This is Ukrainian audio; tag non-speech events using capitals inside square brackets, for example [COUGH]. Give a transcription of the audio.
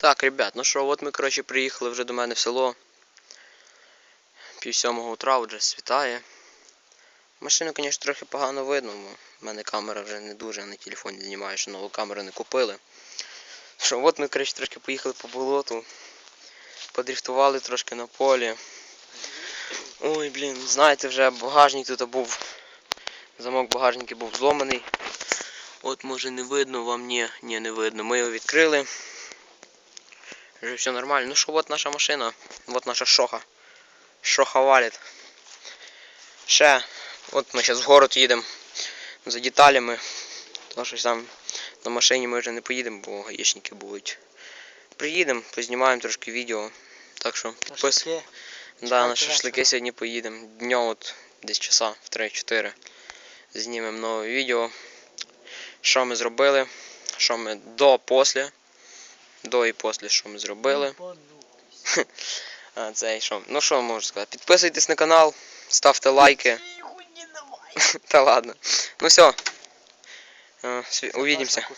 Так, ребят, ну що, от ми, коротше, приїхали вже до мене в село. Пів сьомого утра вже світає. Машину, звісно, трохи погано видно, бо в мене камера вже не дуже, на телефоні знімаю, що нову камеру не купили. Що, от ми, коротше, трошки поїхали по болоту. Подрифтували трошки на полі. Ой, блін, знаєте, вже багажник тут був. Замок багажника був зломаний. От може не видно вам, ні, ні, не видно. Ми його відкрили. Вже все нормально. Ну що, от наша машина. Вот наша шоха. Шоха валить. Ще. От ми зараз в город їдемо за деталями. Тому що там на машині ми вже не поїдемо, бо гаїшники будуть. Приїдемо, познімаємо трошки відео. Так що підписуйтесь. Да, на шашлики сьогодні поїдемо. Днем от десь часа в 3-4. Знімемо нове відео. Що ми зробили. Що ми до після. До і після, що ми зробили. [LAUGHS] А, це і що? Ну що можу сказати? Підписуйтесь на канал, ставте лайки. [LAUGHS] Та ладно. Ну все. Увидимся.